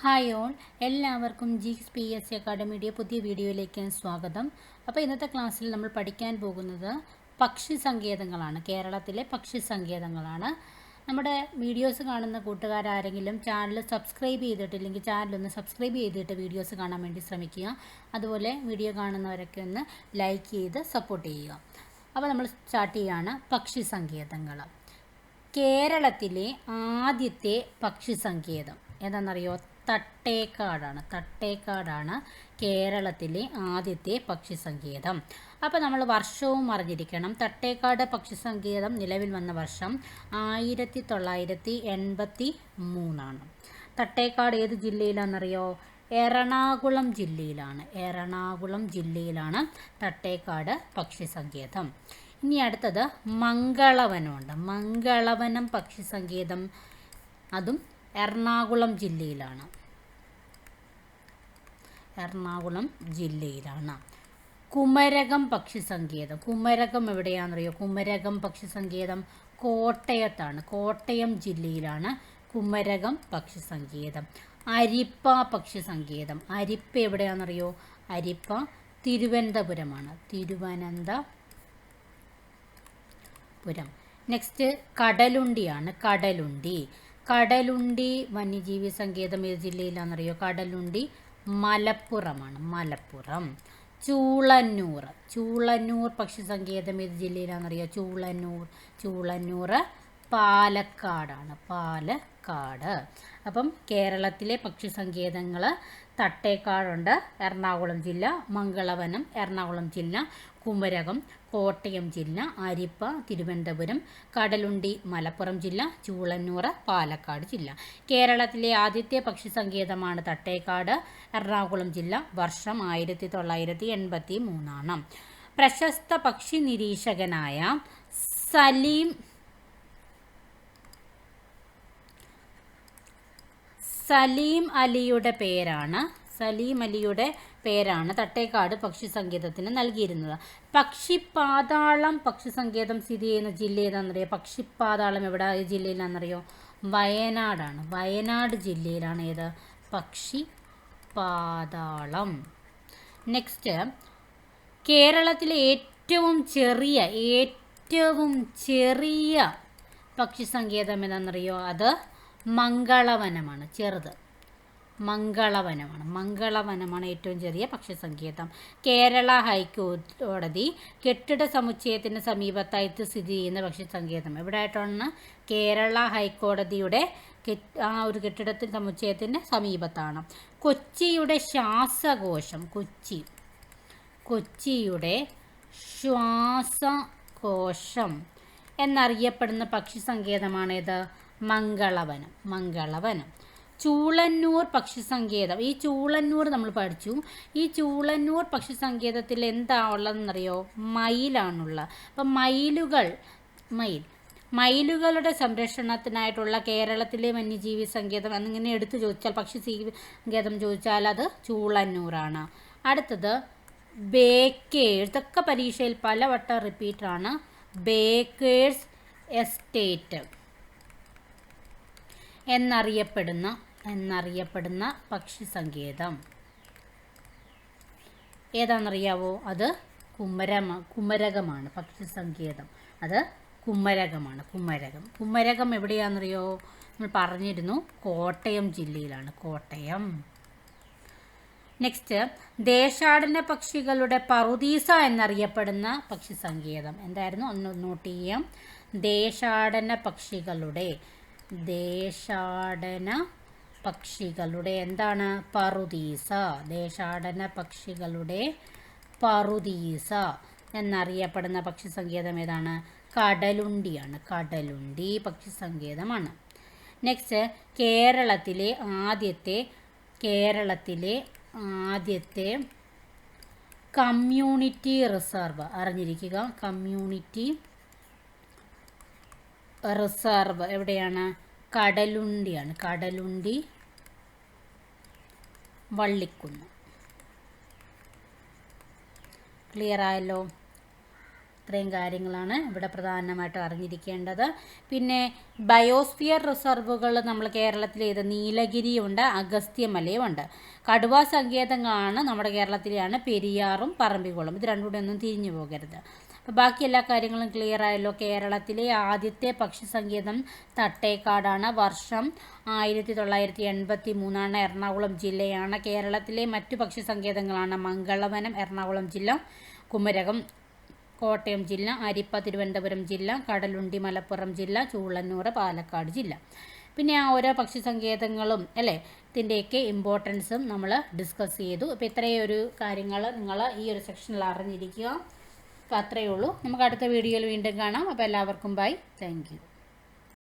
Hi all എല്ലാവർക്കും G P S C അക്കാഡമിയുടെ പുതിയ വീഡിയോയിലേക്ക് സ്വാഗതം. അപ്പോൾ ഇന്നത്തെ ക്ലാസ്സിൽ നമ്മൾ പഠിക്കാൻ പോകുന്നത് പക്ഷി സങ്കേതങ്ങളാണ്. കേരളത്തിലെ പക്ഷി സങ്കേതങ്ങളാണ്. നമ്മുടെ വീഡിയോസ് കാണുന്ന കൂട്ടുകാരാരെങ്കിലും ചാനൽ സബ്സ്ക്രൈബ് ചെയ്തിട്ടില്ലെങ്കിൽ ചാനലൊന്ന് സബ്സ്ക്രൈബ് ചെയ്തിട്ട് വീഡിയോസ് കാണാൻ വേണ്ടി ശ്രമിക്കുക. അതുപോലെ വീഡിയോ കാണുന്നവരൊക്കെ ഒന്ന് ലൈക്ക് ചെയ്ത് സപ്പോർട്ട് ചെയ്യുക. അപ്പോൾ നമ്മൾ സ്റ്റാർട്ട് ചെയ്യുകയാണ് പക്ഷി സങ്കേതങ്ങൾ. കേരളത്തിലെ ആദ്യത്തെ പക്ഷി സങ്കേതം ഏതാണെന്നറിയോ തട്ടേക്കാടാണ്. തട്ടേക്കാടാണ് കേരളത്തിലെ ആദ്യത്തെ പക്ഷി സങ്കേതം അപ്പോൾ നമ്മൾ വർഷവും അറിഞ്ഞിരിക്കണം. തട്ടേക്കാട് പക്ഷി സങ്കേതം നിലവിൽ വന്ന വർഷം ആയിരത്തി തൊള്ളായിരത്തി എൺപത്തി മൂന്നാണ് തട്ടേക്കാട് ഏത് ജില്ലയിലാണെന്നറിയോ? എറണാകുളം ജില്ലയിലാണ്. എറണാകുളം ജില്ലയിലാണ് തട്ടേക്കാട് പക്ഷി സങ്കേതം ഇനി അടുത്തത് മംഗളവനമുണ്ട് മംഗളവനം പക്ഷി സങ്കേതം അതും എറണാകുളം ജില്ലയിലാണ്. എറണാകുളം ജില്ലയിലാണ്. കുമരകം പക്ഷി സങ്കേതം കുമരകം എവിടെയാണെന്നറിയോ? കുമരകം പക്ഷി സങ്കേതം കോട്ടയത്താണ്. കോട്ടയം ജില്ലയിലാണ് കുമരകം പക്ഷി സങ്കേതം അരിപ്പ പക്ഷി സങ്കേതം അരിപ്പ എവിടെയാണെന്നറിയോ? അരിപ്പ തിരുവനന്തപുരമാണ്. തിരുവനന്തപുരം. നെക്സ്റ്റ് കടലുണ്ടിയാണ്. കടലുണ്ടി. കടലുണ്ടി വന്യജീവി സങ്കേതം ഏത് ജില്ലയിലാണെന്നറിയോ? കടലുണ്ടി മലപ്പുറമാണ് മലപ്പുറം. ചൂളന്നൂർ ചൂളന്നൂർ പക്ഷി സങ്കേതം ഏത് ജില്ലയിലാണെന്നറിയോ? ചൂളന്നൂർ ചൂളന്നൂർ പാലക്കാടാണ് പാലക്കാട്. അപ്പം കേരളത്തിലെ പക്ഷി സങ്കേതങ്ങൾ തട്ടേക്കാടുണ്ട്. എറണാകുളം ജില്ല മംഗളവനം എറണാകുളം ജില്ല കുമരകം കോട്ടയം ജില്ല അരിപ്പ തിരുവനന്തപുരം കടലുണ്ടി മലപ്പുറം ജില്ല ചൂളന്നൂർ പാലക്കാട് ജില്ല. കേരളത്തിലെ ആദ്യത്തെ പക്ഷി സങ്കേതമാണ് തട്ടേക്കാട്. എറണാകുളം ജില്ല വർഷം ആയിരത്തി തൊള്ളായിരത്തി എൺപത്തി മൂന്നാണ് പ്രശസ്ത പക്ഷി നിരീക്ഷകനായ സലീം സലീം അലിയുടെ പേരാണ്. സലീം അലിയുടെ പേരാണ് തട്ടേക്കാട് പക്ഷി സങ്കേതത്തിന് നൽകിയിരുന്നത്. പക്ഷിപ്പാതാളം പക്ഷി സങ്കേതം സ്ഥിതി ചെയ്യുന്ന ജില്ല ഏതാണെന്നറിയോ? പക്ഷിപ്പാതാളം എവിടെ ജില്ലയിലാണെന്നറിയോ? വയനാടാണ്. വയനാട് ജില്ലയിലാണ് ഏത്? പക്ഷി പാതാളം നെക്സ്റ്റ് കേരളത്തിലെ ഏറ്റവും ചെറിയ ഏറ്റവും ചെറിയ പക്ഷി സങ്കേതം ഏതാണെന്നറിയോ? അത് മംഗളവനമാണ് ചെറുത്. മംഗളവനമാണ്. മംഗളവനമാണ് ഏറ്റവും ചെറിയ പക്ഷിസങ്കേതം. കേരള ഹൈക്കോടതി കെട്ടിട സമുച്ചയത്തിന് സമീപത്തായിട്ട് സ്ഥിതി ചെയ്യുന്ന പക്ഷിസങ്കേതം. എവിടെ ആയിട്ടാണ് കേരള ഹൈക്കോടതിയുടെ ആ ഒരു കെട്ടിടത്തിന് സമുച്ചയത്തിന് സമീപത്താണ്. കൊച്ചിയുടെ ശ്വാസകോശം കൊച്ചി. കൊച്ചിയുടെ ശ്വാസകോശം എന്നറിയപ്പെടുന്ന പക്ഷി സങ്കേതമാണേത് മംഗളവനം മംഗളവനം. ചൂളന്നൂർ പക്ഷി സങ്കേതം ഈ ചൂളന്നൂർ നമ്മൾ പഠിച്ചു. ഈ ചൂളന്നൂർ പക്ഷി സങ്കേതത്തിൽ എന്താ മയിലാണുള്ളത്. അപ്പം മയിലുകൾ മയിൽ. മയിലുകളുടെ സംരക്ഷണത്തിനായിട്ടുള്ള കേരളത്തിലെ വന്യജീവി സങ്കേതം എന്നിങ്ങനെ എടുത്തു ചോദിച്ചാൽ പക്ഷി സങ്കേതം ചോദിച്ചാൽ അത് ചൂളന്നൂറാണ്. അടുത്തത് ബേക്കേഴ്സ്. ഇതൊക്കെ പരീക്ഷയിൽ പലവട്ടം റിപ്പീറ്റാണ്. Baker's estate. എന്നറിയപ്പെടുന്ന എന്നറിയപ്പെടുന്ന പക്ഷി സങ്കേതം. ഏതാണെന്നറിയാവോ? അത് കുമരമ കുമരകമാണ് പക്ഷി സങ്കേതം. അത് കുമരകമാണ് കുമരകം. കുമരകം എവിടെയാണെന്നറിയോ? നമ്മൾ പറഞ്ഞിരുന്നു കോട്ടയം ജില്ലയിലാണ് കോട്ടയം. നെക്സ്റ്റ് ദേശാടന പക്ഷികളുടെ പറുദീസ എന്നറിയപ്പെടുന്ന പക്ഷി സങ്കേതം. എന്തായിരുന്നു? ഒന്ന് നോട്ട് ചെയ്യാം ദേശാടന പക്ഷികളുടെ ദേശാടന പക്ഷികളുടെ എന്താണ്? പറുദീസ. ദേശാടന പക്ഷികളുടെ പറുദീസ എന്നറിയപ്പെടുന്ന പക്ഷി സങ്കേതം ഏതാണ്? കടലുണ്ടിയാണ്. കടലുണ്ടി പക്ഷി സങ്കേതമാണ് നെക്സ്റ്റ് കേരളത്തിലെ ആദ്യത്തെ കേരളത്തിലെ ആദ്യത്തെ കമ്മ്യൂണിറ്റി റിസർവ് അറിഞ്ഞിരിക്കുക. കമ്മ്യൂണിറ്റി റിസർവ് എവിടെയാണ്? കടലുണ്ടിയാണ്. കടലുണ്ടി വള്ളിക്കുന്ന്. ക്ലിയർ ആയല്ലോ? ഇത്രയും കാര്യങ്ങളാണ് ഇവിടെ പ്രധാനമായിട്ടും അറിഞ്ഞിരിക്കേണ്ടത്. പിന്നെ ബയോസ്ഫിയർ റിസർവുകൾ നമ്മൾ കേരളത്തിൽ ചെയ്ത നീലഗിരിയുണ്ട് അഗസ്ത്യമലയുമുണ്ട്. കടുവ സങ്കേതങ്ങളാണ് നമ്മുടെ കേരളത്തിലെയാണ് പെരിയാറും പറമ്പിക്കുളം. ഇത് രണ്ടും കൂടെ ഒന്നും തിരിഞ്ഞു പോകരുത്. ബാക്കി എല്ലാ കാര്യങ്ങളും ക്ലിയർ ആയല്ലോ. കേരളത്തിലെ ആദ്യത്തെ പക്ഷി സങ്കേതം തട്ടേക്കാടാണ്. വർഷം ആയിരത്തി തൊള്ളായിരത്തി എൺപത്തി മൂന്നാണ് എറണാകുളം ജില്ലയാണ്. കേരളത്തിലെ മറ്റു പക്ഷി സങ്കേതങ്ങളാണ് മംഗളവനം എറണാകുളം ജില്ല കുമരകം കോട്ടയം ജില്ല അരിപ്പ തിരുവനന്തപുരം ജില്ല കടലുണ്ടി മലപ്പുറം ജില്ല ചൂളന്നൂർ പാലക്കാട് ജില്ല. പിന്നെ ആ ഓരോ പക്ഷി സങ്കേതങ്ങളും അല്ലേ ഇതിന്റെയൊക്കെ ഇമ്പോർട്ടൻസും നമ്മൾ ഡിസ്കസ് ചെയ്തു. അപ്പോൾ ഇത്രയൊരു കാര്യങ്ങൾ നിങ്ങൾ ഈ ഒരു സെക്ഷനിൽ അറിഞ്ഞിരിക്കുക. അപ്പോൾ അത്രയേ ഉള്ളൂ. നമുക്ക് അടുത്ത വീഡിയോയിൽ വീണ്ടും കാണാം. അപ്പോൾ എല്ലാവർക്കും ബൈ താങ്ക്